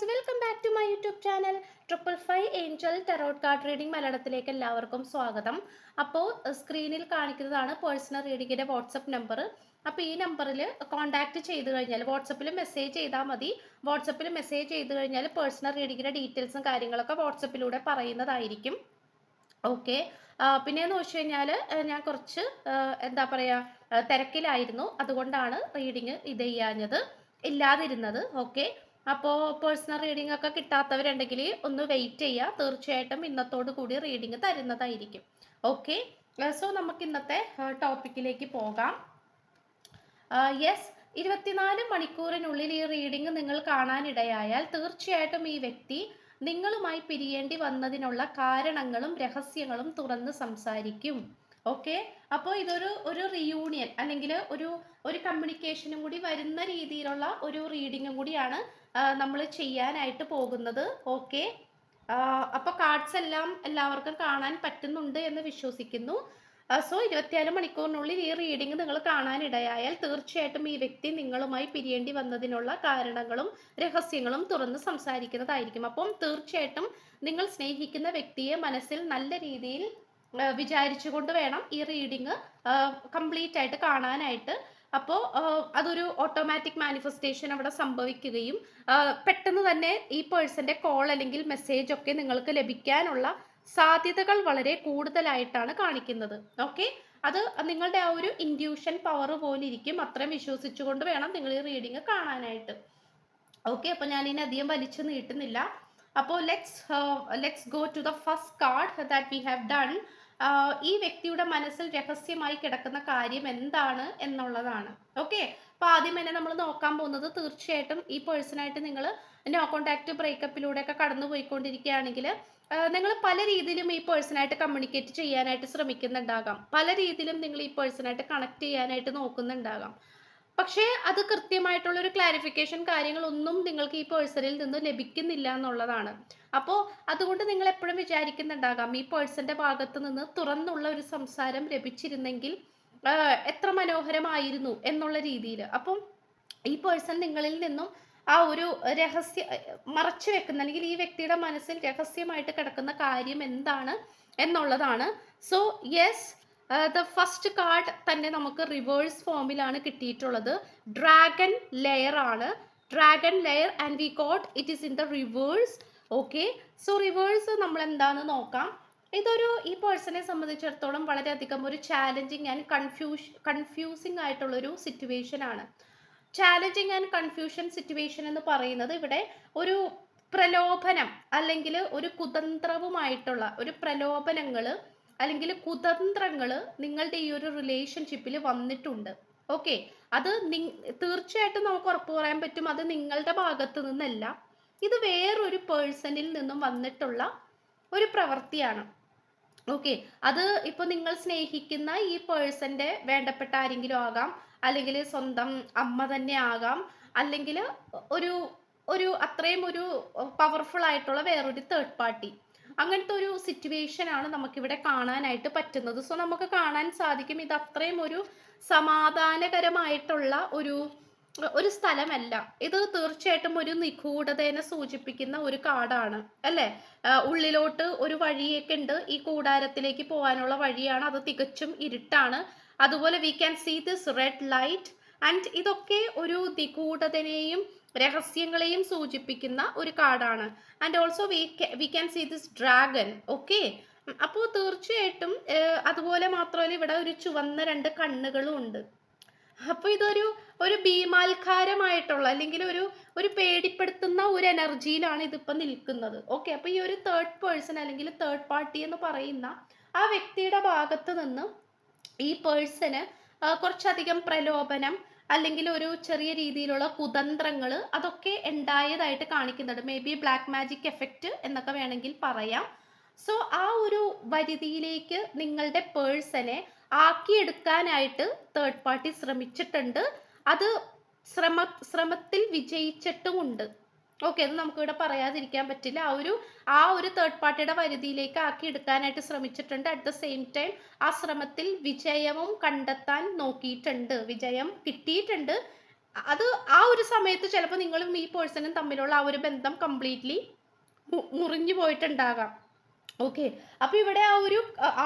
Guys welcome back to my YouTube channel triple five angel tarot card reading മലയാളത്തിലേക്ക് എല്ലാവർക്കും സ്വാഗതം. അപ്പോൾ സ്ക്രീനിൽ കാണിക്കുന്നതാണ് പേഴ്സണൽ റീഡിങ്ങിന്റെ വാട്സപ്പ് നമ്പർ അപ്പോൾ ഈ നമ്പറിൽ കോൺടാക്റ്റ് ചെയ്ത് കഴിഞ്ഞാൽ വാട്സപ്പിൽ മെസ്സേജ് ചെയ്താൽ മതി. വാട്സപ്പിൽ മെസ്സേജ് ചെയ്ത് കഴിഞ്ഞാൽ പേഴ്സണൽ റീഡിങ്ങിന്റെ ഡീറ്റെയിൽസും കാര്യങ്ങളൊക്കെ വാട്സപ്പിലൂടെ പറയുന്നതായിരിക്കും. ഓക്കെ പിന്നെയെന്ന് വെച്ച് കഴിഞ്ഞാൽ ഞാൻ കുറച്ച് എന്താ പറയുക തിരക്കിലായിരുന്നു. അതുകൊണ്ടാണ് റീഡിങ് ഇത് ചെയ്യാഞ്ഞത്. ഇല്ലാതിരുന്നത്. ഓക്കെ അപ്പോൾ പേഴ്സണൽ റീഡിംഗ് ഒക്കെ കിട്ടാത്തവരുണ്ടെങ്കിൽ ഒന്ന് വെയിറ്റ് ചെയ്യുക തീർച്ചയായിട്ടും ഇന്നത്തോടു കൂടി റീഡിംഗ് തരുന്നതായിരിക്കും. ഓക്കെ സോ നമുക്ക് ഇന്നത്തെ ടോപ്പിക്കിലേക്ക് പോകാം. യെസ് ഇരുപത്തിനാല് മണിക്കൂറിനുള്ളിൽ ഈ റീഡിംഗ് നിങ്ങൾ കാണാനിടയായാൽ തീർച്ചയായിട്ടും ഈ വ്യക്തി നിങ്ങളുമായി പിരിയേണ്ടി വന്നതിനുള്ള കാരണങ്ങളും രഹസ്യങ്ങളും തുറന്ന് സംസാരിക്കും. ഓക്കെ അപ്പോൾ ഇതൊരു ഒരു റിയൂണിയൻ അല്ലെങ്കിൽ ഒരു ഒരു കമ്മ്യൂണിക്കേഷനും കൂടി വരുന്ന രീതിയിലുള്ള ഒരു റീഡിങ്ങും കൂടിയാണ് നമ്മൾ ചെയ്യാനായിട്ട് പോകുന്നത്. ഓക്കെ. അപ്പോൾ കാർഡ്സ് എല്ലാം എല്ലാവർക്കും കാണാൻ പറ്റുന്നുണ്ട് എന്ന് വിശ്വസിക്കുന്നു. സോ ഇരുപത്തിയാൽ മണിക്കൂറിനുള്ളിൽ ഈ റീഡിംഗ് നിങ്ങൾ കാണാനിടയായാൽ തീർച്ചയായിട്ടും ഈ വ്യക്തി നിങ്ങളുമായി പിരിയേണ്ടി വന്നതിനുള്ള കാരണങ്ങളും രഹസ്യങ്ങളും തുറന്ന് സംസാരിക്കുന്നതായിരിക്കും. അപ്പം തീർച്ചയായിട്ടും നിങ്ങൾ സ്നേഹിക്കുന്ന വ്യക്തിയെ മനസ്സിൽ നല്ല രീതിയിൽ വിചാരിച്ചുകൊണ്ട് വേണം ഈ റീഡിങ് കംപ്ലീറ്റ് ആയിട്ട് കാണാനായിട്ട്. അപ്പോൾ അതൊരു ഓട്ടോമാറ്റിക് മാനിഫെസ്റ്റേഷൻ അവിടെ സംഭവിക്കുകയും പെട്ടെന്ന് തന്നെ ഈ പേഴ്സന്റെ കോൾ അല്ലെങ്കിൽ മെസ്സേജ് ഒക്കെ നിങ്ങൾക്ക് ലഭിക്കാനുള്ള സാധ്യതകൾ വളരെ കൂടുതലായിട്ടാണ് കാണിക്കുന്നത്. ഓക്കെ അത് നിങ്ങളുടെ ആ ഒരു ഇൻഡ്യൂഷൻ പവർ പോലെ ഇരിക്കും. അത്രയും വിശ്വസിച്ചുകൊണ്ട് വേണം നിങ്ങൾ ഈ റീഡിങ് കാണാനായിട്ട്. ഓക്കെ അപ്പോൾ ഞാൻ ഇനി അധികം വലിച്ചു നീട്ടുന്നില്ല. അപ്പോൾ let's let's go to the first card that we have done ഈ വ്യക്തിയുടെ മനസ്സിൽ രഹസ്യമായി കിടക്കുന്ന കാര്യം എന്താണ് എന്നുള്ളതാണ്. ഓക്കെ അപ്പൊ ആദ്യം തന്നെ നമ്മൾ നോക്കാൻ പോകുന്നത് തീർച്ചയായിട്ടും ഈ പേഴ്സണായിട്ട് നിങ്ങൾ നോ കോണ്ടാക്ട് ബ്രേക്കപ്പിലൂടെ ഒക്കെ കടന്നു പോയിക്കൊണ്ടിരിക്കുകയാണെങ്കിൽ നിങ്ങൾ പല രീതിയിലും ഈ പേഴ്സണായിട്ട് കമ്മ്യൂണിക്കേറ്റ് ചെയ്യാനായിട്ട് ശ്രമിക്കുന്നുണ്ടാകാം. പല രീതിയിലും നിങ്ങൾ ഈ പേഴ്സണായിട്ട് കണക്ട് ചെയ്യാനായിട്ട് നോക്കുന്നുണ്ടാകാം. പക്ഷേ അത് കൃത്യമായിട്ടുള്ള ഒരു ക്ലാരിഫിക്കേഷൻ കാര്യങ്ങളൊന്നും നിങ്ങൾക്ക് ഈ പേഴ്സണിൽ നിന്ന് ലഭിക്കുന്നില്ല എന്നുള്ളതാണ്. അപ്പോൾ അതുകൊണ്ട് നിങ്ങൾ എപ്പോഴും വിചാരിക്കുന്നുണ്ടാകാം ഈ പേഴ്സന്റെ ഭാഗത്ത് നിന്ന് തുറന്നുള്ള ഒരു സംസാരം ലഭിച്ചിരുന്നെങ്കിൽ എത്ര മനോഹരമായിരുന്നു എന്നുള്ള രീതിയിൽ അപ്പം ഈ പേഴ്സൺ നിങ്ങളിൽ നിന്നും ആ ഒരു രഹസ്യ മറച്ചു വെക്കുന്ന അല്ലെങ്കിൽ ഈ വ്യക്തിയുടെ മനസ്സിൽ രഹസ്യമായിട്ട് കിടക്കുന്ന കാര്യം എന്താണ് എന്നുള്ളതാണ്. So yes the first card തന്നെ നമുക്ക് റിവേഴ്സ് ഫോമിലാണ് കിട്ടിയിട്ടുള്ളത്. ഡ്രാഗൺ ലെയർ ആണ്. Dragon lair and we got it is in the reverse okay so reverse നമ്മൾ എന്താണെന്ന് നോക്കാം? ഇതൊരു ഈ പേഴ്സണെ സംബന്ധിച്ചിടത്തോളം വളരെയധികം ഒരു ചാലഞ്ചിങ് ആൻഡ് കൺഫ്യൂഷ് കൺഫ്യൂസിങ് ആയിട്ടുള്ളൊരു സിറ്റുവേഷൻ ആണ്. ചാലഞ്ചിങ് ആൻഡ് കൺഫ്യൂഷൻ സിറ്റുവേഷൻ എന്ന് പറയുന്നത് ഇവിടെ ഒരു പ്രലോഭനം അല്ലെങ്കിൽ ഒരു കുതന്ത്രവുമായിട്ടുള്ള ഒരു പ്രലോഭനങ്ങൾ അല്ലെങ്കിൽ കുതന്ത്രങ്ങൾ നിങ്ങളുടെ ഈ ഒരു റിലേഷൻഷിപ്പിൽ വന്നിട്ടുണ്ട്. ഓക്കെ അത് നി- തീർച്ചയായിട്ടും നമുക്ക് ഉറപ്പ് പറയാൻ പറ്റും അത് നിങ്ങളുടെ ഭാഗത്ത് നിന്നല്ല. ഇത് വേറൊരു പേഴ്സണിൽ നിന്നും വന്നിട്ടുള്ള ഒരു പ്രവൃത്തിയാണ്. ഓക്കെ അത് ഇപ്പൊ നിങ്ങൾ സ്നേഹിക്കുന്ന ഈ പേഴ്സന്റെ വേണ്ടപ്പെട്ട ആരെങ്കിലും ആകാം. അല്ലെങ്കിൽ സ്വന്തം അമ്മ തന്നെ ആകാം. അല്ലെങ്കിൽ ഒരു ഒരു അത്രയും ഒരു പവർഫുൾ ആയിട്ടുള്ള വേറൊരു തേർഡ് പാർട്ടി അങ്ങനത്തെ ഒരു സിറ്റുവേഷൻ ആണ് നമുക്കിവിടെ കാണാനായിട്ട് പറ്റുന്നത്. സോ നമുക്ക് കാണാൻ സാധിക്കും ഇത് അത്രയും ഒരു സമാധാനകരമായിട്ടുള്ള ഒരു ഒരു സ്ഥലമല്ല. ഇത് തീർച്ചയായിട്ടും ഒരു നിഗൂഢതേനെ സൂചിപ്പിക്കുന്ന ഒരു കാടാണ് അല്ലേ? ഉള്ളിലോട്ട് ഒരു വഴിയൊക്കെ ഉണ്ട്. ഈ കൂടാരത്തിലേക്ക് പോകാനുള്ള വഴിയാണ്. അത് തികച്ചും ഇരുട്ടാണ്. അതുപോലെ we can see this red light and ഇതൊക്കെ ഒരു നിഗൂഢതനെയും രഹസ്യങ്ങളെയും സൂചിപ്പിക്കുന്ന ഒരു കാർഡാണ് and also we we can see this dragon okay അപ്പോൾ തീർച്ചയായിട്ടും അതുപോലെ മാത്രമല്ല ഇവിടെ ഒരു ചുവന്ന രണ്ട് കണ്ണുകളും ഉണ്ട്. അപ്പോൾ ഇതൊരു ഒരു ഭീമാൽക്കാരമായിട്ടുള്ള അല്ലെങ്കിൽ ഒരു ഒരു പേടിപ്പെടുത്തുന്ന ഒരു എനർജിയിലാണ് ഇതിപ്പോൾ നിൽക്കുന്നത്. ഓക്കെ അപ്പോൾ ഈ ഒരു തേർഡ് പേഴ്സൺ അല്ലെങ്കിൽ തേർഡ് പാർട്ടി എന്ന് പറയുന്ന ആ വ്യക്തിയുടെ ഭാഗത്ത് നിന്ന് ഈ പേഴ്സന് കുറച്ചധികം പ്രലോഭനം അല്ലെങ്കിൽ ഒരു ചെറിയ രീതിയിലുള്ള കുതന്ത്രങ്ങൾ അതൊക്കെ ഉണ്ടായതായിട്ട് കാണിക്കുന്നുണ്ട്. Maybe black magic effect എന്നൊക്കെ വേണമെങ്കിൽ പറയാം. സോ ആ ഒരു പരിധിയിലേക്ക് നിങ്ങളുടെ പേഴ്സനെ ആക്കിയെടുക്കാനായിട്ട് തേർഡ് പാർട്ടി ശ്രമിച്ചിട്ടുണ്ട്. അത് ശ്രമ ശ്രമത്തിൽ വിജയിച്ചിട്ടുമുണ്ട്. ഓക്കെ അത് നമുക്കിവിടെ പറയാതിരിക്കാൻ പറ്റില്ല. ആ ഒരു ആ ഒരു തേർഡ് പാർട്ടിയുടെ പരിധിയിലേക്ക് ആക്കി എടുക്കാനായിട്ട് ശ്രമിച്ചിട്ടുണ്ട്. അറ്റ് ദ സെയിം ടൈം ആ ശ്രമത്തിൽ വിജയവും കണ്ടെത്താൻ നോക്കിയിട്ടുണ്ട്. വിജയം കിട്ടിയിട്ടുണ്ട്. അത് ആ ഒരു സമയത്ത് ചിലപ്പോൾ നിങ്ങളും ഈ പേഴ്സണും തമ്മിലുള്ള ആ ഒരു ബന്ധം കംപ്ലീറ്റ്ലി മുറിഞ്ഞു പോയിട്ടുണ്ടാകാം. ഓക്കെ അപ്പൊ ഇവിടെ ആ ഒരു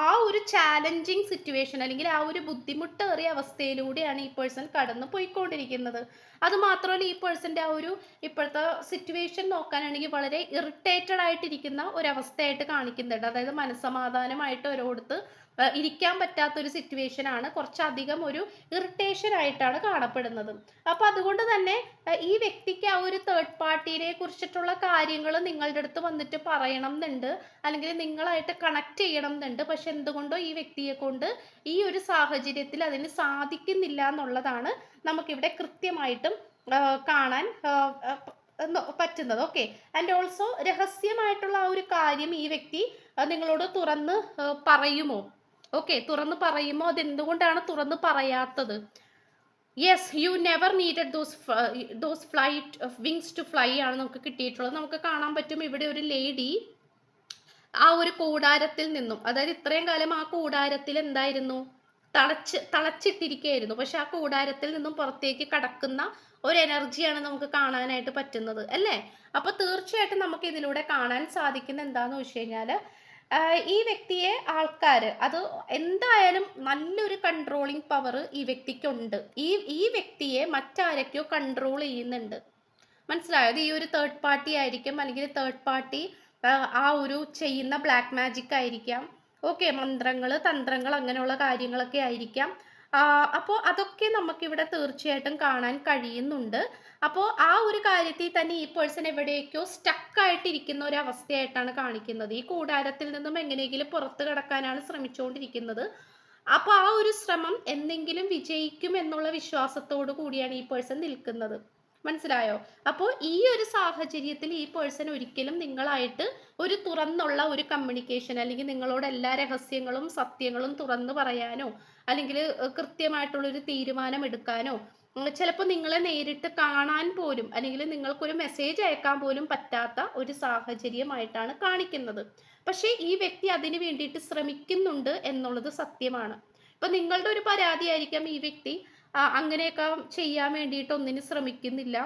ആ ഒരു ചാലഞ്ചിങ് സിറ്റുവേഷൻ അല്ലെങ്കിൽ ആ ഒരു ബുദ്ധിമുട്ടേറിയ അവസ്ഥയിലൂടെയാണ് ഈ പേഴ്സൺ കടന്നു പോയിക്കൊണ്ടിരിക്കുന്നത്. അത് മാത്രമല്ല ഈ പേഴ്സന്റെ ആ ഒരു ഇപ്പോഴത്തെ സിറ്റുവേഷൻ നോക്കാനാണെങ്കിൽ വളരെ ഇറിറ്റേറ്റഡ് ആയിട്ടിരിക്കുന്ന ഒരവസ്ഥയായിട്ട് കാണിക്കുന്നുണ്ട്. അതായത് മനസ്സമാധാനമായിട്ട് ഓരോടുത്ത് ഇരിക്കാൻ പറ്റാത്ത ഒരു സിറ്റുവേഷൻ ആണ് കുറച്ചധികം ഒരു ഇറിറ്റേഷൻ ആയിട്ടാണ് കാണപ്പെടുന്നത്. അപ്പൊ അതുകൊണ്ട് തന്നെ ഈ വ്യക്തിക്ക് ആ ഒരു തേർഡ് പാർട്ടിനെ കുറിച്ചിട്ടുള്ള കാര്യങ്ങൾ നിങ്ങളുടെ അടുത്ത് വന്നിട്ട് പറയണം എന്നുണ്ട് അല്ലെങ്കിൽ നിങ്ങളായിട്ട് കണക്ട് ചെയ്യണം എന്നുണ്ട് പക്ഷെ എന്തുകൊണ്ടോ ഈ വ്യക്തിയെ കൊണ്ട് ഈ ഒരു സാഹചര്യത്തിൽ അതിന് സാധിക്കുന്നില്ല എന്നുള്ളതാണ് നമുക്കിവിടെ കൃത്യമായിട്ടും കാണാൻ പറ്റുന്നത്. ഓക്കെ. ആൻഡ് ഓൾസോ രഹസ്യമായിട്ടുള്ള ആ ഒരു കാര്യം ഈ വ്യക്തി നിങ്ങളോട് തുറന്ന് പറയുമോ? ഓക്കെ തുറന്ന് പറയുമോ അത് എന്തുകൊണ്ടാണ് തുറന്ന് പറയാത്തത്? Yes you never needed those those flight wings to fly ആണ് നമുക്ക് കിട്ടിയിട്ടുള്ളത്. നമുക്ക് കാണാൻ പറ്റും ഇവിടെ ഒരു ലേഡി ആ ഒരു കൂടാരത്തിൽ നിന്നും അതായത് ഇത്രയും കാലം ആ കൂടാരത്തിൽ എന്തായിരുന്നു? തളച്ച് തളച്ചിട്ടിരിക്കുകയായിരുന്നു പക്ഷെ ആ കൂടാരത്തിൽ നിന്നും പുറത്തേക്ക് കടക്കുന്ന ഒരു എനർജിയാണ് നമുക്ക് കാണാനായിട്ട് പറ്റുന്നത് അല്ലേ? അപ്പൊ തീർച്ചയായിട്ടും നമുക്ക് ഇതിലൂടെ കാണാൻ സാധിക്കുന്ന എന്താന്ന് വെച്ച് കഴിഞ്ഞാൽ ഈ വ്യക്തിയെ ആൾക്കാർ അത് എന്തായാലും നല്ലൊരു കൺട്രോളിങ് പവർ ഈ വ്യക്തിക്കുണ്ട്. ഈ ഈ വ്യക്തിയെ മറ്റാരൊക്കെയോ കൺട്രോൾ ചെയ്യുന്നുണ്ട്. മനസ്സിലായത് ഈ ഒരു തേർഡ് പാർട്ടി ആയിരിക്കും അല്ലെങ്കിൽ തേർഡ് പാർട്ടി ആ ഒരു ചെയ്യുന്ന ബ്ലാക്ക് മാജിക് ആയിരിക്കാം. ഓക്കെ മന്ത്രങ്ങൾ തന്ത്രങ്ങൾ അങ്ങനെയുള്ള കാര്യങ്ങളൊക്കെ ആയിരിക്കാം. അപ്പോൾ അതൊക്കെ നമുക്ക് ഇവിടെ തീർച്ചയായിട്ടും കാണാൻ കഴിയുന്നുണ്ട്. അപ്പോൾ ആ ഒരു കാര്യത്തിൽ തന്നെ ഈ പേഴ്സൺ എവിടേക്കോ സ്റ്റക്ക് ആയിട്ടിരിക്കുന്ന ഒരു അവസ്ഥയായിട്ടാണ് കാണിക്കുന്നത്. ഈ കൂടാരത്തിൽ നിന്നും എങ്ങനെയെങ്കിലും പുറത്തു കടക്കാനാണ് ശ്രമിച്ചുകൊണ്ടിരിക്കുന്നത്. അപ്പോൾ ആ ഒരു ശ്രമം എന്തെങ്കിലും വിജയിക്കും എന്നുള്ള വിശ്വാസത്തോടു കൂടിയാണ് ഈ പേഴ്സൺ നിൽക്കുന്നത്. മനസ്സിലായോ? അപ്പോൾ ഈ ഒരു സാഹചര്യത്തിൽ ഈ പേഴ്സൺ ഒരിക്കലും നിങ്ങളായിട്ട് ഒരു തുറന്നുള്ള ഒരു കമ്മ്യൂണിക്കേഷൻ അല്ലെങ്കിൽ നിങ്ങളോട് എല്ലാ രഹസ്യങ്ങളും സത്യങ്ങളും തുറന്നു പറയാനോ അല്ലെങ്കിൽ കൃത്യമായിട്ടുള്ളൊരു തീരുമാനം എടുക്കാനോ ചിലപ്പോൾ നിങ്ങളെ നേരിട്ട് കാണാൻ പോലും അല്ലെങ്കിൽ നിങ്ങൾക്കൊരു മെസ്സേജ് അയക്കാൻ പോലും പറ്റാത്ത ഒരു സാഹചര്യമായിട്ടാണ് കാണിക്കുന്നത്. പക്ഷേ ഈ വ്യക്തി അതിന് വേണ്ടിയിട്ട് ശ്രമിക്കുന്നുണ്ട് എന്നുള്ളത് സത്യമാണ്. ഇപ്പൊ നിങ്ങളുടെ ഒരു പരാതി ആയിരിക്കാം ഈ വ്യക്തി അങ്ങനെയൊക്കെ ചെയ്യാൻ വേണ്ടിയിട്ട് ഒന്നിനും ശ്രമിക്കുന്നില്ല.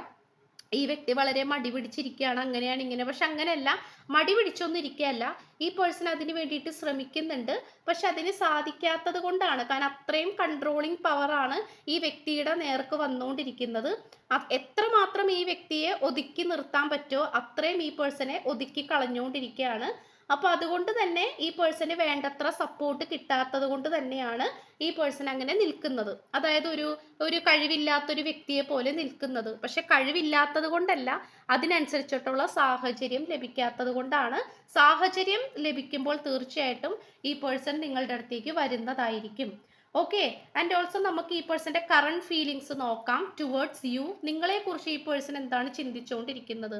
ഈ വ്യക്തി വളരെ മടി പിടിച്ചിരിക്കുകയാണ് അങ്ങനെയാണ് ഇങ്ങനെ. പക്ഷെ അങ്ങനെയല്ല മടി പിടിച്ചൊന്നും ഇരിക്കുകയല്ല. ഈ പേഴ്സൺ അതിന് വേണ്ടിയിട്ട് ശ്രമിക്കുന്നുണ്ട്. പക്ഷെ അതിന് സാധിക്കാത്തത് കൊണ്ടാണ്. കാരണം അത്രയും കൺട്രോളിങ് പവറാണ് ഈ വ്യക്തിയുടെ നേർക്ക് വന്നുകൊണ്ടിരിക്കുന്നത്. എത്രമാത്രം ഈ വ്യക്തിയെ ഒതുക്കി നിർത്താൻ പറ്റുമോ അത്രയും ഈ പേഴ്സണെ ഒതുക്കി കളഞ്ഞുകൊണ്ടിരിക്കുകയാണ്. അപ്പോൾ അതുകൊണ്ട് തന്നെ ഈ പേഴ്സന് വേണ്ടത്ര സപ്പോർട്ട് കിട്ടാത്തത് കൊണ്ട് തന്നെയാണ് ഈ പേഴ്സൺ അങ്ങനെ നിൽക്കുന്നത്. അതായത് ഒരു ഒരു കഴിവില്ലാത്തൊരു വ്യക്തിയെ പോലെ നിൽക്കുന്നത്. പക്ഷെ കഴിവില്ലാത്തത് കൊണ്ടല്ല അതിനനുസരിച്ചിട്ടുള്ള സാഹചര്യം ലഭിക്കാത്തത് കൊണ്ടാണ്. സാഹചര്യം ലഭിക്കുമ്പോൾ തീർച്ചയായിട്ടും ഈ പേഴ്സൺ നിങ്ങളുടെ അടുത്തേക്ക് വരുന്നതായിരിക്കും. ഓക്കെ ആൻഡ് ഓൾസോ നമുക്ക് ഈ പേഴ്സന്റെ കറണ്ട് ഫീലിങ്സ് നോക്കാം. ടുവേർഡ്സ് യു നിങ്ങളെക്കുറിച്ച് ഈ പേഴ്സൺ എന്താണ് ചിന്തിച്ചുകൊണ്ടിരിക്കുന്നത്?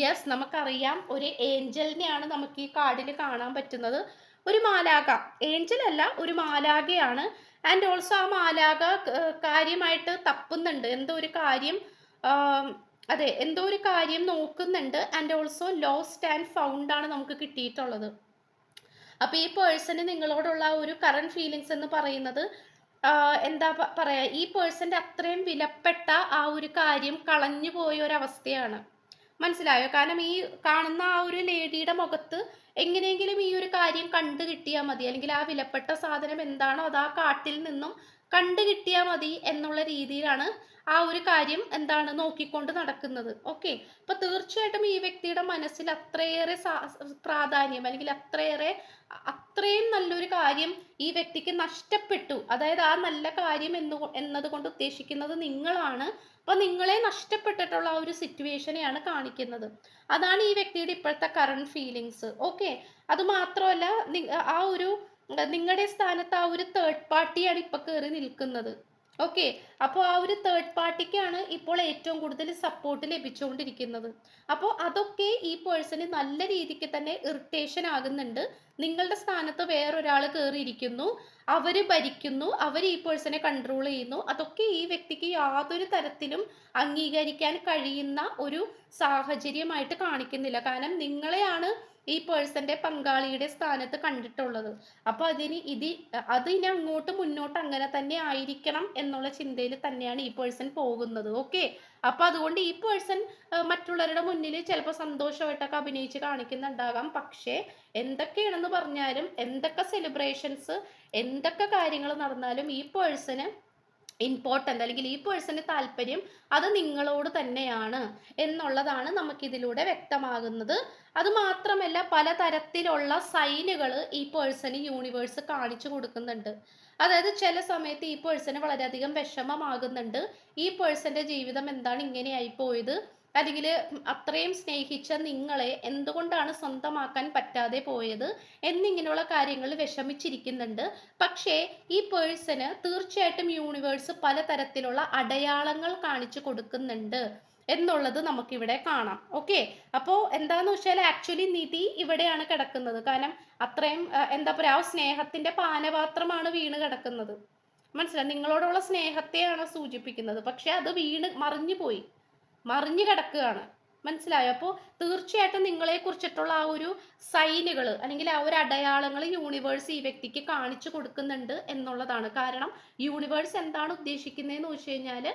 യെസ് നമുക്കറിയാം. ഒരു ഏഞ്ചലിനെയാണ് നമുക്ക് ഈ കാർഡിൽ കാണാൻ പറ്റുന്നത്. ഒരു മാലാക ഏഞ്ചൽ അല്ല ഒരു മാലാകയാണ് ആൻഡ് ഓൾസോ ആ മാലാക കാര്യമായിട്ട് തപ്പുന്നുണ്ട്. എന്തോ ഒരു കാര്യം അതെ എന്തോ ഒരു കാര്യം നോക്കുന്നുണ്ട്. And also lost and found ആണ് നമുക്ക് കിട്ടിയിട്ടുള്ളത്. അപ്പോൾ ഈ പേഴ്സണ് നിങ്ങളോടുള്ള ഒരു കറണ്ട് ഫീലിങ്സ് എന്ന് പറയുന്നത് എന്താ പറയാ ഈ പേഴ്സന്റെ അത്രയും വിലപ്പെട്ട ആ ഒരു കാര്യം കളഞ്ഞു പോയ ഒരു അവസ്ഥയാണ്. മനസ്സിലായോ? കാരണം ഈ കാണുന്ന ആ ഒരു ലേഡിയുടെ മുഖത്ത് എങ്ങനെയെങ്കിലും ഈ ഒരു കാര്യം കണ്ടു കിട്ടിയാൽ മതി. അല്ലെങ്കിൽ ആ വിലപ്പെട്ട സാധനം എന്താണോ അത് ആ കാട്ടിൽ നിന്നും കണ്ടു കിട്ടിയാൽ മതി എന്നുള്ള രീതിയിലാണ് ആ ഒരു കാര്യം എന്താണ് നോക്കിക്കൊണ്ട് നടക്കുന്നത്. ഓക്കെ? അപ്പൊ തീർച്ചയായിട്ടും ഈ വ്യക്തിയുടെ മനസ്സിൽ അത്രയേറെ പ്രാധാന്യം അല്ലെങ്കിൽ അത്രയേറെ അത്രയും നല്ലൊരു കാര്യം ഈ വ്യക്തിക്ക് നഷ്ടപ്പെട്ടു. അതായത് ആ നല്ല കാര്യം എന്ന് എന്നതുകൊണ്ട് ഉദ്ദേശിക്കുന്നത് നിങ്ങളാണ്. അപ്പൊ നിങ്ങളെ നഷ്ടപ്പെട്ടിട്ടുള്ള ആ ഒരു സിറ്റുവേഷനെയാണ് കാണിക്കുന്നത്. അതാണ് ഈ വ്യക്തിയുടെ ഇപ്പോഴത്തെ കറണ്ട് ഫീലിങ്സ് ഓക്കെ അത് മാത്രമല്ല ആ ഒരു നിങ്ങളുടെ സ്ഥാനത്ത് ആ ഒരു തേർഡ് പാർട്ടിയാണ് ഇപ്പൊ കയറി നിൽക്കുന്നത്. ഓക്കെ അപ്പോൾ ആ ഒരു തേർഡ് പാർട്ടിക്കാണ് ഇപ്പോൾ ഏറ്റവും കൂടുതൽ സപ്പോർട്ട് ലഭിച്ചുകൊണ്ടിരിക്കുന്നത്. അപ്പോൾ അതൊക്കെ ഈ പേഴ്സണ് നല്ല രീതിക്ക് തന്നെ ഇറിറ്റേഷൻ ആകുന്നുണ്ട്. നിങ്ങളുടെ സ്ഥാനത്ത് വേറൊരാൾ കയറിയിരിക്കുന്നു അവർ ഭരിക്കുന്നു. അവർ ഈ പേഴ്സണെ കൺട്രോൾ ചെയ്യുന്നു. അതൊക്കെ ഈ വ്യക്തിക്ക് യാതൊരു തരത്തിലും അംഗീകരിക്കാൻ കഴിയുന്ന ഒരു സാഹചര്യമായിട്ട് കാണിക്കുന്നില്ല. കാരണം നിങ്ങളെയാണ് ഈ പേഴ്സന്റെ പങ്കാളിയുടെ സ്ഥാനത്ത് കണ്ടിട്ടുള്ളത്. അപ്പൊ അതിന് ഇത് അത് ഇനി അങ്ങോട്ട് മുന്നോട്ട് അങ്ങനെ തന്നെ ആയിരിക്കണം എന്നുള്ള ചിന്തയിൽ തന്നെയാണ് ഈ പേഴ്സൺ പോകുന്നത്. ഓക്കെ അപ്പൊ അതുകൊണ്ട് ഈ പേഴ്സൺ മറ്റുള്ളവരുടെ മുന്നിൽ ചിലപ്പോൾ സന്തോഷമായിട്ടൊക്കെ അഭിനയിച്ച് കാണിക്കുന്നുണ്ടാകാം. പക്ഷേ എന്തൊക്കെയാണെന്ന് പറഞ്ഞാലും എന്തൊക്കെ സെലിബ്രേഷൻസ് എന്തൊക്കെ കാര്യങ്ങൾ നടന്നാലും ഈ പേഴ്സണ് ഇമ്പോർട്ടന്റ് അല്ലെങ്കിൽ ഈ പേഴ്സന് താല്പര്യം അത് നിങ്ങളോട് തന്നെയാണ് എന്നുള്ളതാണ് നമുക്കിതിലൂടെ വ്യക്തമാകുന്നത്. അത് മാത്രമല്ല പലതരത്തിലുള്ള സൈനുകൾ ഈ പേഴ്സന് യൂണിവേഴ്സ് കാണിച്ചു കൊടുക്കുന്നുണ്ട്. അതായത് ചില സമയത്ത് ഈ പേഴ്സന് വളരെയധികം വിഷമമാകുന്നുണ്ട്. ഈ പേഴ്സന്റെ ജീവിതം എന്താണ് ഇങ്ങനെയായി പോയത്? അല്ലെങ്കിൽ അത്രയും സ്നേഹിച്ച നിങ്ങളെ എന്തുകൊണ്ടാണ് സ്വന്തമാക്കാൻ പറ്റാതെ പോയത് എന്നിങ്ങനെയുള്ള കാര്യങ്ങൾ വിഷമിച്ചിരിക്കുന്നുണ്ട്. പക്ഷേ ഈ പേഴ്സന് തീർച്ചയായിട്ടും യൂണിവേഴ്സ് പലതരത്തിലുള്ള അടയാളങ്ങൾ കാണിച്ചു കൊടുക്കുന്നുണ്ട് എന്നുള്ളത് നമുക്കിവിടെ കാണാം. ഓക്കെ? അപ്പോൾ എന്താന്ന് വെച്ചാൽ ആക്ച്വലി നിധി ഇവിടെയാണ് കിടക്കുന്നത്. കാരണം അത്രയും എന്താ പറയുക ആ സ്നേഹത്തിന്റെ പാനപാത്രമാണ് വീണ് കിടക്കുന്നത്. മനസ്സിലായി? നിങ്ങളോടുള്ള സ്നേഹത്തെയാണ് സൂചിപ്പിക്കുന്നത്. പക്ഷെ അത് വീണ് മറിഞ്ഞു പോയി മറിഞ്ഞു കിടക്കുകയാണ്. മനസ്സിലായോ? അപ്പോൾ തീർച്ചയായിട്ടും നിങ്ങളെ കുറിച്ചിട്ടുള്ള ആ ഒരു സൈനുകൾ അല്ലെങ്കിൽ ആ ഒരു അടയാളങ്ങൾ യൂണിവേഴ്സ് ഈ വ്യക്തിക്ക് കാണിച്ചു കൊടുക്കുന്നുണ്ട് എന്നുള്ളതാണ്. കാരണം യൂണിവേഴ്സ് എന്താണ് ഉദ്ദേശിക്കുന്നതെന്ന് വെച്ച് കഴിഞ്ഞാൽ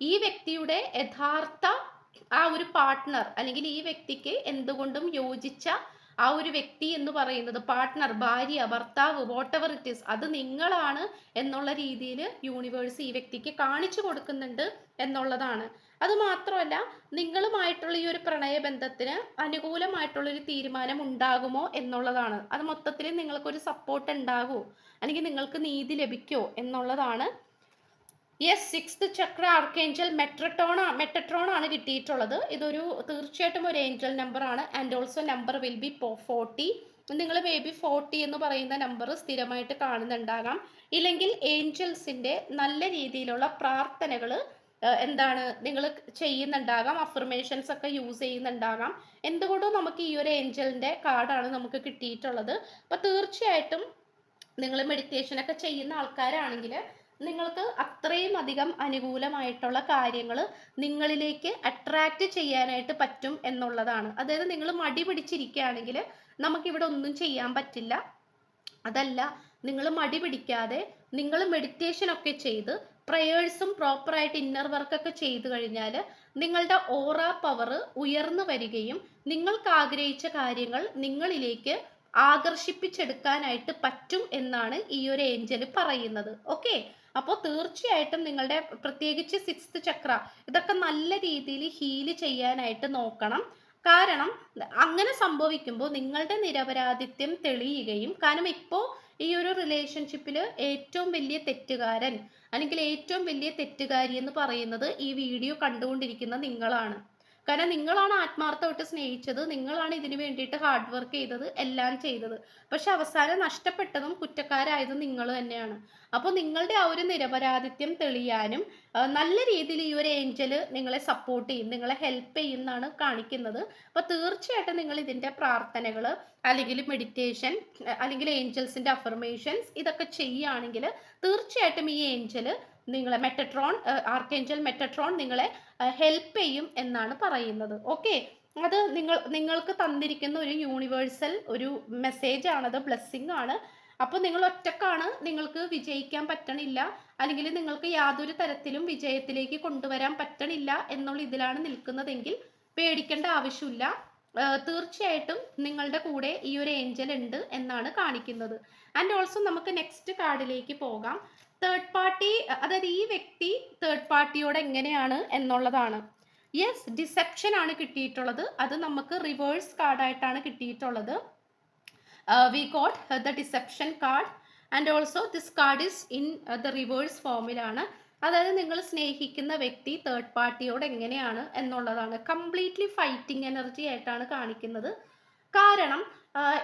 ഈ വ്യക്തിയുടെ യഥാർത്ഥ ആ ഒരു പാർട്ട്ണർ അല്ലെങ്കിൽ ഈ വ്യക്തിക്ക് എന്തുകൊണ്ടും യോജിച്ച ആ ഒരു വ്യക്തി എന്ന് പറയുന്നത് പാർട്ട്ണർ ഭാര്യ ഭർത്താവ് വാട്ട് എവർ ഇറ്റ് ഈസ് അത് നിങ്ങളാണ് എന്നുള്ള രീതിയിൽ യൂണിവേഴ്സ് ഈ വ്യക്തിക്ക് കാണിച്ചു കൊടുക്കുന്നുണ്ട് എന്നുള്ളതാണ്. അത് മാത്രമല്ല നിങ്ങളുമായിട്ടുള്ള ഈ ഒരു പ്രണയബന്ധത്തിന് അനുകൂലമായിട്ടുള്ള ഒരു തീരുമാനം ഉണ്ടാകുമോ എന്നുള്ളതാണ്. അത് മൊത്തത്തിൽ നിങ്ങൾക്കൊരു സപ്പോർട്ട് ഉണ്ടാകുമോ അല്ലെങ്കിൽ നിങ്ങൾക്ക് നീതി ലഭിക്കുമോ എന്നുള്ളതാണ്. Yes sixth chakra archangel Metatron Metatron ആണ് കിട്ടിയിട്ടുള്ളത്. ഇതൊരു തീർച്ചയായിട്ടും ഒരു ഏഞ്ചൽ നമ്പർ ആണ്. And also number will be forty നിങ്ങൾ മേ ബി ഫോർട്ടി എന്ന് പറയുന്ന നമ്പർ സ്ഥിരമായിട്ട് കാണുന്നുണ്ടാകാം. ഇല്ലെങ്കിൽ ഏഞ്ചൽസിന്റെ നല്ല രീതിയിലുള്ള പ്രാർത്ഥനകൾ എന്താണ് നിങ്ങൾ ചെയ്യുന്നുണ്ടാകാം അഫർമേഷൻസ് ഒക്കെ യൂസ് ചെയ്യുന്നുണ്ടാകാം. എന്തുകൊണ്ടും നമുക്ക് ഈ ഒരു ഏഞ്ചലിന്റെ കാർഡാണ് നമുക്ക് കിട്ടിയിട്ടുള്ളത്. അപ്പോൾ തീർച്ചയായിട്ടും നിങ്ങൾ മെഡിറ്റേഷൻ ഒക്കെ ചെയ്യുന്ന ആൾക്കാരാണെങ്കിൽ നിങ്ങൾക്ക് അത്രയും അധികം അനുകൂലമായിട്ടുള്ള കാര്യങ്ങൾ നിങ്ങളിലേക്ക് അട്രാക്റ്റ് ചെയ്യാനായിട്ട് പറ്റും എന്നുള്ളതാണ്. അതായത് നിങ്ങൾ മടി പിടിച്ചിരിക്കുകയാണെങ്കിൽ നമുക്കിവിടെ ഒന്നും ചെയ്യാൻ പറ്റില്ല. അതല്ല നിങ്ങൾ മടി പിടിക്കാതെ നിങ്ങൾ മെഡിറ്റേഷൻ ഒക്കെ ചെയ്ത് പ്രയേഴ്സും പ്രോപ്പറായിട്ട് ഇന്നർ വർക്കൊക്കെ ചെയ്തു കഴിഞ്ഞാൽ നിങ്ങളുടെ ഓറ പവർ ഉയർന്നു വരികയും നിങ്ങൾക്ക് ആഗ്രഹിച്ച കാര്യങ്ങൾ നിങ്ങളിലേക്ക് ആകർഷിപ്പിച്ചെടുക്കാനായിട്ട് പറ്റും എന്നാണ് ഈ ഒരു ഏഞ്ചൽ പറയുന്നത്. ഓക്കെ അപ്പോൾ തീർച്ചയായിട്ടും നിങ്ങളുടെ പ്രത്യേകിച്ച് സിക്സ്ത് ചക്ര ഇതൊക്കെ നല്ല രീതിയിൽ ഹീൽ ചെയ്യാനായിട്ട് നോക്കണം. കാരണം അങ്ങനെ സംഭവിക്കുമ്പോൾ നിങ്ങളുടെ നിരപരാധിത്യം തെളിയുകയും കാരണം ഇപ്പോൾ ഈ ഒരു റിലേഷൻഷിപ്പിൽ ഏറ്റവും വലിയ തെറ്റുകാരൻ അല്ലെങ്കിൽ ഏറ്റവും വലിയ തെറ്റുകാരി എന്ന് പറയുന്നത് ഈ വീഡിയോ കണ്ടുകൊണ്ടിരിക്കുന്ന നിങ്ങളാണ്. കാരണം നിങ്ങളാണ് ആത്മാർത്ഥമായിട്ട് സ്നേഹിച്ചത് നിങ്ങളാണ് ഇതിനു വേണ്ടിയിട്ട് ഹാർഡ് വർക്ക് ചെയ്തത് എല്ലാം ചെയ്തത്. പക്ഷെ അവസാനം നഷ്ടപ്പെട്ടതും കുറ്റക്കാരായതും നിങ്ങൾ തന്നെയാണ്. അപ്പോൾ നിങ്ങളുടെ ആ ഒരു നിരപരാധിത്യം തെളിയാനും നല്ല രീതിയിൽ ഈ ഒരു ഏഞ്ചൽ നിങ്ങളെ സപ്പോർട്ട് ചെയ്യും നിങ്ങളെ ഹെൽപ്പ് ചെയ്യും എന്നാണ് കാണിക്കുന്നത്. അപ്പോൾ തീർച്ചയായിട്ടും നിങ്ങൾ ഇതിന്റെ പ്രാർത്ഥനകൾ അല്ലെങ്കിൽ മെഡിറ്റേഷൻ അല്ലെങ്കിൽ ഏഞ്ചൽസിന്റെ അഫർമേഷൻസ് ഇതൊക്കെ ചെയ്യുകയാണെങ്കിൽ തീർച്ചയായിട്ടും ഈ ഏഞ്ചൽ നിങ്ങളെ മെറ്റട്രോൺ ആർക്കേഞ്ചൽ മെറ്റട്രോൺ നിങ്ങളെ ഹെൽപ്പ് ചെയ്യും എന്നാണ് പറയുന്നത്. ഓക്കെ അത് നിങ്ങൾ നിങ്ങൾക്ക് തന്നിരിക്കുന്ന ഒരു യൂണിവേഴ്സൽ ഒരു മെസ്സേജ് ആണത് ബ്ലെസ്സിങ് ആണ്. അപ്പോൾ നിങ്ങൾ ഒറ്റക്കാണ് നിങ്ങൾക്ക് വിജയിക്കാൻ പറ്റണില്ല അല്ലെങ്കിൽ നിങ്ങൾക്ക് യാതൊരു തരത്തിലും വിജയത്തിലേക്ക് കൊണ്ടുവരാൻ പറ്റണില്ല എന്നുള്ള ഇതിലാണ് നിൽക്കുന്നതെങ്കിൽ പേടിക്കേണ്ട ആവശ്യമില്ല. തീർച്ചയായിട്ടും നിങ്ങളുടെ കൂടെ ഈ ഒരു ഏഞ്ചൽ ഉണ്ട് എന്നാണ് കാണിക്കുന്നത്. ആൻഡ് ഓൾസോ നമുക്ക് നെക്സ്റ്റ് കാർഡിലേക്ക് പോകാം. തേർഡ് പാർട്ടി അതായത് ഈ വ്യക്തി തേർഡ് പാർട്ടിയോട് എങ്ങനെയാണ് എന്നുള്ളതാണ്. യെസ് ഡിസെപ്ഷൻ ആണ് കിട്ടിയിട്ടുള്ളത്. അത് നമുക്ക് റിവേഴ്സ് കാർഡായിട്ടാണ് കിട്ടിയിട്ടുള്ളത്. We got the deception card and also this card is in the reverse ഫോമിലാണ് അതായത് നിങ്ങൾ സ്നേഹിക്കുന്ന വ്യക്തി തേർഡ് പാർട്ടിയോട് എങ്ങനെയാണ് എന്നുള്ളതാണ്. കംപ്ലീറ്റ്ലി ഫൈറ്റിംഗ് എനർജി ആയിട്ടാണ് കാണിക്കുന്നത്. കാരണം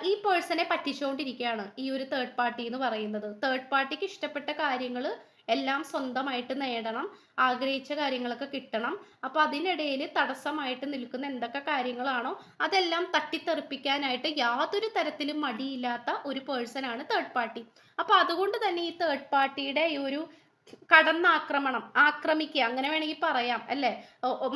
ഈ പേഴ്സണെ പറ്റിച്ചുകൊണ്ടിരിക്കുകയാണ് ഈ ഒരു തേർഡ് പാർട്ടി എന്ന് പറയുന്നത്. തേർഡ് പാർട്ടിക്ക് ഇഷ്ടപ്പെട്ട കാര്യങ്ങൾ എല്ലാം സ്വന്തമായിട്ട് നേടണം ആഗ്രഹിച്ച കാര്യങ്ങളൊക്കെ കിട്ടണം. അപ്പോൾ അതിനിടയിൽ തടസ്സമായിട്ട് നിൽക്കുന്ന എന്തൊക്കെ കാര്യങ്ങളാണോ അതെല്ലാം തട്ടിത്തെറിപ്പിക്കാനായിട്ട് യാതൊരു തരത്തിലും മടിയില്ലാത്ത ഒരു പേഴ്സൺ ആണ് തേർഡ് പാർട്ടി അപ്പോൾ അതുകൊണ്ട് തന്നെ ഈ തേർഡ് പാർട്ടിയുടെ ഈ ഒരു കടന്നാക്രമണം ആക്രമിക്കുക അങ്ങനെ വേണമെങ്കിൽ പറയാം അല്ലേ?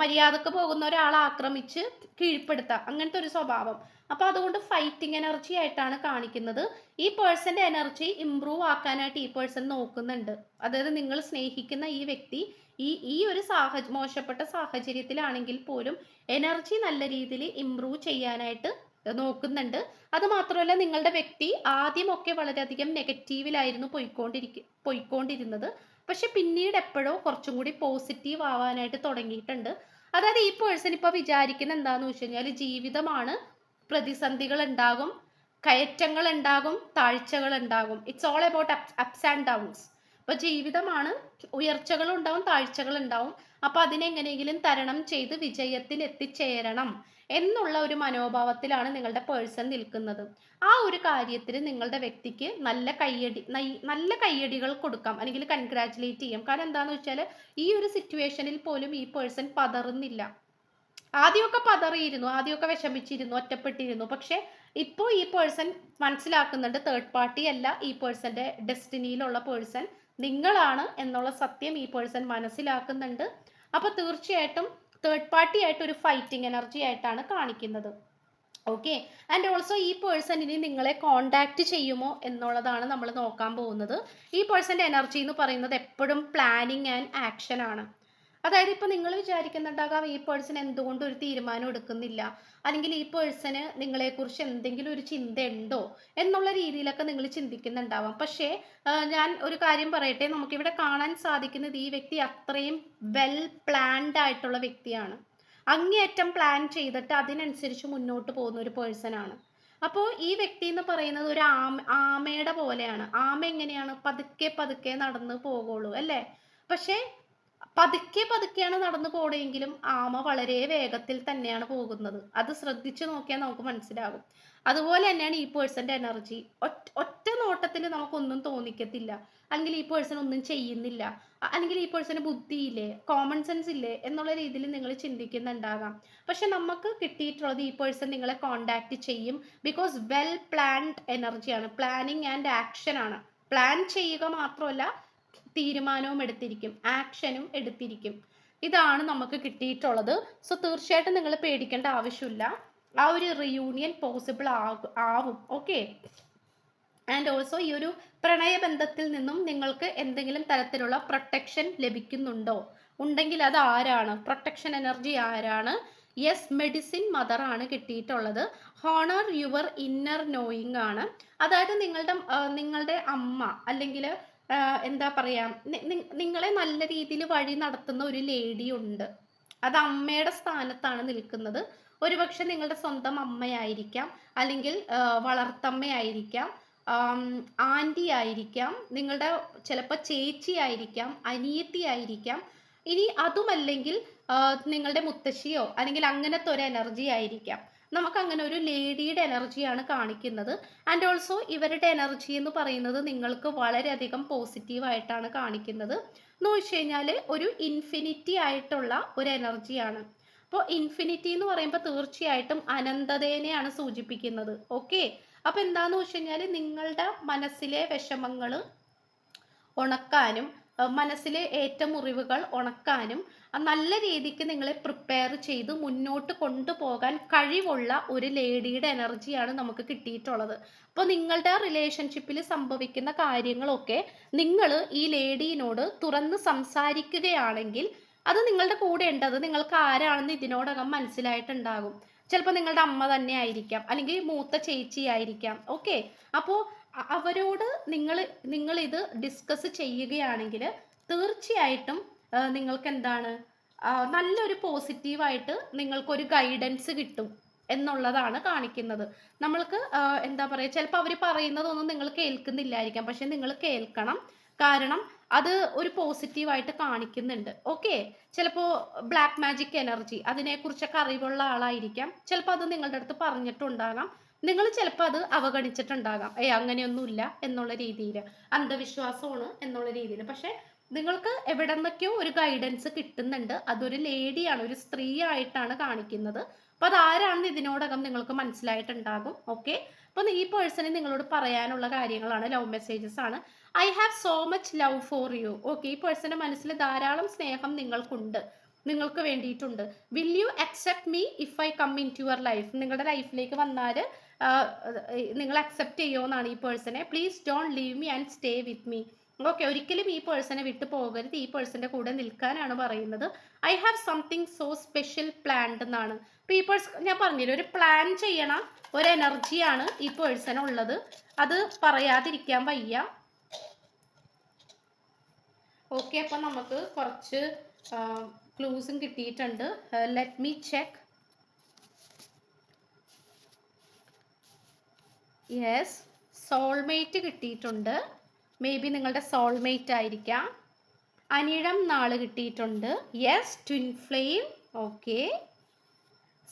മര്യാദയ്ക്ക് പോകുന്ന ഒരാളെ ആക്രമിച്ച് കീഴ്പ്പെടുത്തുക അങ്ങനത്തെ ഒരു സ്വഭാവം. അപ്പൊ അതുകൊണ്ട് ഫൈറ്റിംഗ് എനർജി ആയിട്ടാണ് കാണിക്കുന്നത്. ഈ പേഴ്സന്റെ എനർജി ഇമ്പ്രൂവ് ആക്കാനായിട്ട് ഈ പേഴ്സൺ നോക്കുന്നുണ്ട്. അതായത് നിങ്ങൾ സ്നേഹിക്കുന്ന ഈ വ്യക്തി ഈ ഈ ഒരു സാഹച മോശപ്പെട്ട സാഹചര്യത്തിലാണെങ്കിൽ പോലും എനർജി നല്ല രീതിയിൽ ഇമ്പ്രൂവ് ചെയ്യാനായിട്ട് നോക്കുന്നുണ്ട്. അത് മാത്രമല്ല നിങ്ങളുടെ വ്യക്തി ആദ്യമൊക്കെ വളരെയധികം നെഗറ്റീവിലായിരുന്നു പോയിക്കൊണ്ടിരിക്ക പോയിക്കൊണ്ടിരുന്നത്. പക്ഷെ പിന്നീട് എപ്പോഴോ കുറച്ചും കൂടി പോസിറ്റീവ് ആവാനായിട്ട് തുടങ്ങിയിട്ടുണ്ട്. അതായത് ഈ പേഴ്സൺ ഇപ്പൊ വിചാരിക്കുന്ന എന്താന്ന് വെച്ച് കഴിഞ്ഞാൽ ജീവിതമാണ് പ്രതിസന്ധികൾ ഉണ്ടാകും കയറ്റങ്ങൾ ഉണ്ടാകും താഴ്ചകൾ ഉണ്ടാകും it's all about ups and downs അപ്പൊ ജീവിതമാണ് ഉയർച്ചകൾ ഉണ്ടാവും താഴ്ചകൾ ഉണ്ടാവും അപ്പൊ അതിനെങ്ങനെയെങ്കിലും തരണം ചെയ്ത് വിജയത്തിൽ എത്തിച്ചേരണം എന്നുള്ള ഒരു മനോഭാവത്തിലാണ് നിങ്ങളുടെ പേഴ്സൺ നിൽക്കുന്നത്. ആ ഒരു കാര്യത്തിൽ നിങ്ങളുടെ വ്യക്തിക്ക് നല്ല കയ്യടി നല്ല കയ്യടികൾ കൊടുക്കാം അല്ലെങ്കിൽ കൺഗ്രാറ്റുലേറ്റ് ചെയ്യാം. കാരണം എന്താണെന്ന് വെച്ചാൽ ഈ ഒരു സിറ്റുവേഷനിൽ പോലും ഈ പേഴ്സൺ പതറുന്നില്ല. ആദ്യമൊക്കെ പതറിയിരുന്നു ആദ്യമൊക്കെ വിഷമിച്ചിരുന്നു ഒറ്റപ്പെട്ടിരുന്നു. പക്ഷെ ഇപ്പോൾ ഈ പേഴ്സൺ മനസ്സിലാക്കുന്നുണ്ട് തേർഡ് പാർട്ടി അല്ല ഈ പേഴ്സന്റെ ഡെസ്റ്റിനിയിലുള്ള പേഴ്സൺ നിങ്ങളാണ് എന്നുള്ള സത്യം ഈ പേഴ്സൺ മനസ്സിലാക്കുന്നുണ്ട്. അപ്പൊ തീർച്ചയായിട്ടും തേർഡ് പാർട്ടി ആയിട്ട് ഒരു ഫൈറ്റിംഗ് എനർജി ആയിട്ടാണ് കാണിക്കുന്നത്. ഓക്കെ ആൻഡ് ഓൾസോ ഈ പേഴ്സൺ ഇനി നിങ്ങളെ കോണ്ടാക്ട് ചെയ്യുമോ എന്നുള്ളതാണ് നമ്മൾ നോക്കാൻ പോകുന്നത്. ഈ പേഴ്സന്റെ എനർജി എന്ന് പറയുന്നത് എപ്പോഴും പ്ലാനിങ് ആൻഡ് ആക്ഷൻ ആണ്. അതായത് ഇപ്പൊ നിങ്ങൾ വിചാരിക്കുന്നുണ്ടാകാം ഈ പേഴ്സൺ എന്തുകൊണ്ട് ഒരു തീരുമാനം എടുക്കുന്നില്ല? അല്ലെങ്കിൽ ഈ പേഴ്സണ് നിങ്ങളെക്കുറിച്ച് എന്തെങ്കിലും ഒരു ചിന്ത ഉണ്ടോ എന്നുള്ള രീതിയിലൊക്കെ നിങ്ങൾ ചിന്തിക്കുന്നുണ്ടാവാം. പക്ഷേ ഞാൻ ഒരു കാര്യം പറയട്ടെ. നമുക്കിവിടെ കാണാൻ സാധിക്കുന്നത് ഈ വ്യക്തി അത്രയും വെൽ പ്ലാൻഡ് ആയിട്ടുള്ള വ്യക്തിയാണ്. അങ്ങേയറ്റം പ്ലാൻ ചെയ്തിട്ട് അതിനനുസരിച്ച് മുന്നോട്ട് പോകുന്ന ഒരു പേഴ്സൺ ആണ്. അപ്പോൾ ഈ വ്യക്തി എന്ന് പറയുന്നത് ഒരു ആമ ആമയുടെ പോലെയാണ്. ആമ എങ്ങനെയാണ്? പതുക്കെ പതുക്കെ നടന്ന് പോകുള്ളൂ അല്ലേ? പക്ഷേ പതുക്കെ പതുക്കെയാണ് നടന്നു പോണെങ്കിലും ആമ വളരെ വേഗത്തിൽ തന്നെയാണ് പോകുന്നത്. അത് ശ്രദ്ധിച്ചു നോക്കിയാൽ നമുക്ക് മനസ്സിലാകും. അതുപോലെ തന്നെയാണ് ഈ പേഴ്സന്റെ എനർജി. ഒറ്റ നോട്ടത്തിൽ നമുക്കൊന്നും തോന്നിക്കത്തില്ല. അല്ലെങ്കിൽ ഈ പേഴ്സൺ ഒന്നും ചെയ്യുന്നില്ല. അല്ലെങ്കിൽ ഈ പേഴ്സന് ബുദ്ധിയില്ലേ കോമൺ സെൻസ് ഇല്ലേ എന്നുള്ള രീതിയിൽ നിങ്ങൾ ചിന്തിക്കുന്നുണ്ടാകാം. പക്ഷെ നമുക്ക് കിട്ടിയിട്ടുള്ളത് ഈ പേഴ്സൺ നിങ്ങളെ കോണ്ടാക്ട് ചെയ്യും ബിക്കോസ് വെൽ പ്ലാൻഡ് എനർജിയാണ് പ്ലാനിങ് ആൻഡ് ആക്ഷൻ ആണ്. പ്ലാൻ ചെയ്യുക മാത്രമല്ല തീരുമാനവും എടുത്തിരിക്കും. ആക്ഷനും എടുത്തിരിക്കും. ഇതാണ് നമുക്ക് കിട്ടിയിട്ടുള്ളത്. സോ തീർച്ചയായിട്ടും നിങ്ങൾ പേടിക്കേണ്ട ആവശ്യമില്ല. ആ ഒരു റിയൂണിയൻ പോസിബിൾ ആകും ആവും. ഓക്കെ ആൻഡ് ഓൾസോ ഈ ഒരു പ്രണയബന്ധത്തിൽ നിന്നും നിങ്ങൾക്ക് എന്തെങ്കിലും തരത്തിലുള്ള പ്രൊട്ടക്ഷൻ ലഭിക്കുന്നുണ്ടോ? ഉണ്ടെങ്കിൽ അത് ആരാണ്? പ്രൊട്ടക്ഷൻ എനർജി ആരാണ്? യെസ് മെഡിസിൻ മദർ ആണ് കിട്ടിയിട്ടുള്ളത്. ഹോണർ യുവർ ഇന്നർ നോയിങ് ആണ്. അതായത് നിങ്ങളുടെ നിങ്ങളുടെ അമ്മ അല്ലെങ്കിൽ എന്താ പറയാ നിങ്ങളെ നല്ല രീതിയിൽ വഴി നടത്തുന്ന ഒരു ലേഡി ഉണ്ട്. അത് അമ്മയുടെ സ്ഥാനത്താണ് നിൽക്കുന്നത്. ഒരുപക്ഷെ നിങ്ങളുടെ സ്വന്തം അമ്മയായിരിക്കാം അല്ലെങ്കിൽ വളർത്തമ്മയായിരിക്കാം ആന്റി ആയിരിക്കാം നിങ്ങളുടെ ചിലപ്പോൾ ചേച്ചി ആയിരിക്കാം അനിയത്തി ആയിരിക്കാം. ഇനി അതുമല്ലെങ്കിൽ നിങ്ങളുടെ മുത്തശ്ശിയോ അല്ലെങ്കിൽ അങ്ങനത്തെ ഒരു എനർജി ആയിരിക്കാം. നമുക്ക് അങ്ങനെ ഒരു ലേഡിയുടെ എനർജിയാണ് കാണിക്കുന്നത്. ആൻഡ് ഓൾസോ ഇവരുടെ എനർജി എന്ന് പറയുന്നത് നിങ്ങൾക്ക് വളരെയധികം പോസിറ്റീവ് ആയിട്ടാണ് കാണിക്കുന്നത്. എന്ന് വെച്ച് കഴിഞ്ഞാൽ ഒരു ഇൻഫിനിറ്റി ആയിട്ടുള്ള ഒരു എനർജിയാണ് അപ്പോൾ ഇൻഫിനിറ്റി എന്ന് പറയുമ്പോൾ തീർച്ചയായിട്ടും അനന്തതേനെയാണ് സൂചിപ്പിക്കുന്നത്. ഓക്കെ അപ്പോൾ എന്താന്ന് വെച്ച് കഴിഞ്ഞാൽ നിങ്ങളുടെ മനസ്സിലെ വിഷമങ്ങൾ ഉണക്കാനും മനസ്സിലെ ഏറ്റമുറിവുകൾ ഉണക്കാനും നല്ല രീതിക്ക് നിങ്ങളെ പ്രിപ്പയർ ചെയ്ത് മുന്നോട്ട് കൊണ്ടുപോകാൻ കഴിവുള്ള ഒരു ലേഡിയുടെ എനർജിയാണ് നമുക്ക് കിട്ടിയിട്ടുള്ളത്. അപ്പോൾ നിങ്ങളുടെ റിലേഷൻഷിപ്പിൽ സംഭവിക്കുന്ന കാര്യങ്ങളൊക്കെ നിങ്ങൾ ഈ ലേഡീനോട് തുറന്ന് സംസാരിക്കുകയാണെങ്കിൽ അത് നിങ്ങളുടെ കൂടെ ഉണ്ട്. അത് നിങ്ങൾക്ക് ആരാണെന്ന് ഇതിനോടകം മനസ്സിലായിട്ടുണ്ടാകും. ചിലപ്പോൾ നിങ്ങളുടെ അമ്മ തന്നെ ആയിരിക്കാം. അല്ലെങ്കിൽ മൂത്ത ചേച്ചി ആയിരിക്കാം. ഓക്കെ അപ്പോൾ അവരോട് നിങ്ങൾ നിങ്ങൾ ഇത് ഡിസ്കസ് ചെയ്യുകയാണെങ്കിൽ തീർച്ചയായിട്ടും നിങ്ങൾക്ക് എന്താണ് നല്ലൊരു പോസിറ്റീവായിട്ട് നിങ്ങൾക്കൊരു ഗൈഡൻസ് കിട്ടും എന്നുള്ളതാണ് കാണിക്കുന്നത്. നമ്മൾക്ക് എന്താ പറയുക ചിലപ്പോൾ അവർ പറയുന്നതൊന്നും നിങ്ങൾ കേൾക്കുന്നില്ലായിരിക്കാം പക്ഷെ നിങ്ങൾ കേൾക്കണം. കാരണം അത് ഒരു പോസിറ്റീവായിട്ട് കാണിക്കുന്നുണ്ട്. ഓക്കെ? ചിലപ്പോൾ ബ്ലാക്ക് മാജിക് എനർജി അതിനെക്കുറിച്ചൊക്കെ അറിവുള്ള ആളായിരിക്കാം. ചിലപ്പോൾ അത് നിങ്ങളുടെ അടുത്ത് പറഞ്ഞിട്ടുണ്ടാകാം. നിങ്ങൾ ചിലപ്പോൾ അത് അവഗണിച്ചിട്ടുണ്ടാകാം. ഏ അങ്ങനെയൊന്നുമില്ല എന്നുള്ള രീതിയിൽ അന്ധവിശ്വാസമാണ് എന്നുള്ള രീതിയിൽ പക്ഷേ നിങ്ങൾക്ക് എവിടെ നിന്നൊക്കെയോ ഒരു ഗൈഡൻസ് കിട്ടുന്നുണ്ട്. അതൊരു ലേഡിയാണ് ഒരു സ്ത്രീ ആയിട്ടാണ് കാണിക്കുന്നത്. അപ്പൊ അതാരാണെന്ന് ഇതിനോടകം നിങ്ങൾക്ക് മനസ്സിലായിട്ടുണ്ടാകും. ഓക്കെ അപ്പൊ ഈ പേഴ്സണെ നിങ്ങളോട് പറയാനുള്ള കാര്യങ്ങളാണ് ലവ് മെസ്സേജസ് ആണ്. I have so much love for you okay ഈ പേഴ്സന്റെ മനസ്സിൽ ധാരാളം സ്നേഹം നിങ്ങൾക്കുണ്ട്. നിങ്ങൾക്ക് വേണ്ടിയിട്ടുണ്ട്. Will you accept me if I come into your life നിങ്ങളുടെ ലൈഫിലേക്ക് വന്നാൽ നിങ്ങൾ അക്സെപ്റ്റ് ചെയ്യുമെന്നാണ് ഈ പേഴ്സണെ please don't leave me and stay with me okay ഒരിക്കലും ഈ പേഴ്സണെ വിട്ടു പോകരുത്. ഈ പേഴ്സന്റെ കൂടെ നിൽക്കാനാണ് പറയുന്നത്. I have something so special planned എന്നാണ്. അപ്പോൾ ഈ പേഴ്സൺ ഞാൻ പറഞ്ഞില്ല ഒരു പ്ലാൻ ചെയ്യണ ഒരു എനർജിയാണ് ഈ പേഴ്സൺ ഉള്ളത്. അത് പറയാതിരിക്കാൻ വയ്യ. ഓക്കെ അപ്പം നമുക്ക് കുറച്ച് ക്ലൂസും കിട്ടിയിട്ടുണ്ട്. Let me check yes soulmate കിട്ടിയിട്ടുണ്ട്. മേ ബി നിങ്ങളുടെ സോൾമേറ്റ് ആയിരിക്കാം. അനിഴം നാൾ കിട്ടിയിട്ടുണ്ട്. Yes twin flame okay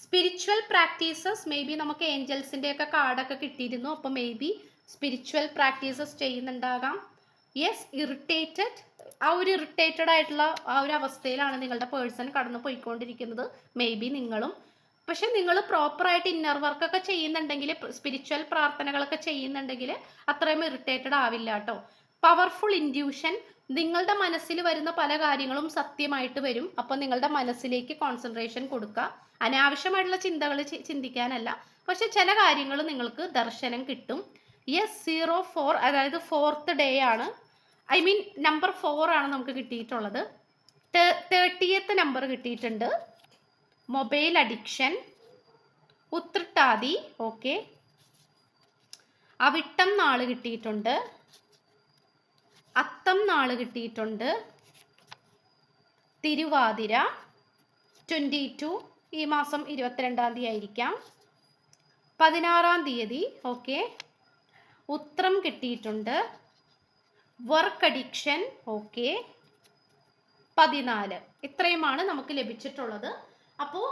spiritual practices maybe നമുക്ക് ഏഞ്ചൽസിന്റെ ഒക്കെ കാർഡൊക്കെ കിട്ടിയിരുന്നു. അപ്പോൾ മേ ബി സ്പിരിച്വൽ പ്രാക്ടീസസ് ചെയ്യുന്നുണ്ടാകാം. യെസ് ഇറിറ്റേറ്റഡ് ആ ഒരു ഇറിറ്റേറ്റഡ് ആയിട്ടുള്ള ആ ഒരു അവസ്ഥയിലാണ് നിങ്ങളുടെ പേഴ്സൺ കടന്നു പോയിക്കൊണ്ടിരിക്കുന്നത് മേ ബി നിങ്ങളും പക്ഷെ നിങ്ങൾ പ്രോപ്പറായിട്ട് ഇന്നർ വർക്കൊക്കെ ചെയ്യുന്നുണ്ടെങ്കിൽ സ്പിരിച്വൽ പ്രാർത്ഥനകളൊക്കെ ചെയ്യുന്നുണ്ടെങ്കിൽ അത്രയും ഇറിറ്റേറ്റഡ് ആവില്ല കേട്ടോ പവർഫുൾ ഇൻഡ്യൂഷൻ നിങ്ങളുടെ മനസ്സിൽ വരുന്ന പല കാര്യങ്ങളും സത്യമായിട്ട് വരും. അപ്പോൾ നിങ്ങളുടെ മനസ്സിലേക്ക് കോൺസെൻട്രേഷൻ കൊടുക്കുക. അനാവശ്യമായിട്ടുള്ള ചിന്തകൾ ചിന്തിക്കാനല്ല. പക്ഷെ ചില കാര്യങ്ങൾ നിങ്ങൾക്ക് ദർശനം കിട്ടും. യെസ് സീറോ ഫോർ അതായത് ഫോർത്ത് ഡേ ആണ്. ഐ മീൻ നമ്പർ ഫോർ ആണ് നമുക്ക് കിട്ടിയിട്ടുള്ളത്. തേർട്ടിയത്ത് നമ്പർ കിട്ടിയിട്ടുണ്ട്. Mobile addiction Uthrattathi okay. അവിട്ടം നാൾ കിട്ടിയിട്ടുണ്ട്. അത്തം നാൾ കിട്ടിയിട്ടുണ്ട്. തിരുവാതിര ട്വന്റി ടു ഈ മാസം ഇരുപത്തിരണ്ടാം തീയതി ആയിരിക്കാം. പതിനാറാം തീയതി ഓക്കെ. ഉത്രം കിട്ടിയിട്ടുണ്ട്. Work addiction okay. പതിനാല്. ഇത്രയുമാണ് നമുക്ക് ലഭിച്ചിട്ടുള്ളത്. അപ്പോൾ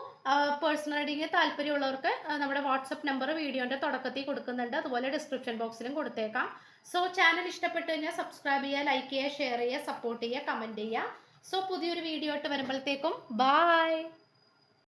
പേഴ്സണൽ റീഡിങ് താല്പര്യമുള്ളവർക്ക് നമ്മുടെ വാട്സപ്പ് നമ്പർ വീഡിയോന്റെ തുടക്കത്തിൽ കൊടുക്കുന്നുണ്ട്. അതുപോലെ ഡിസ്ക്രിപ്ഷൻ ബോക്സിലും കൊടുത്തേക്കാം. സോ ചാനൽ ഇഷ്ടപ്പെട്ടു കഴിഞ്ഞാൽ സബ്സ്ക്രൈബ് ചെയ്യുക ലൈക്ക് ചെയ്യുക ഷെയർ ചെയ്യുക സപ്പോർട്ട് ചെയ്യുക കമന്റ് ചെയ്യുക. സോ പുതിയൊരു വീഡിയോ ആയിട്ട് വരുമ്പോഴത്തേക്കും ബായ്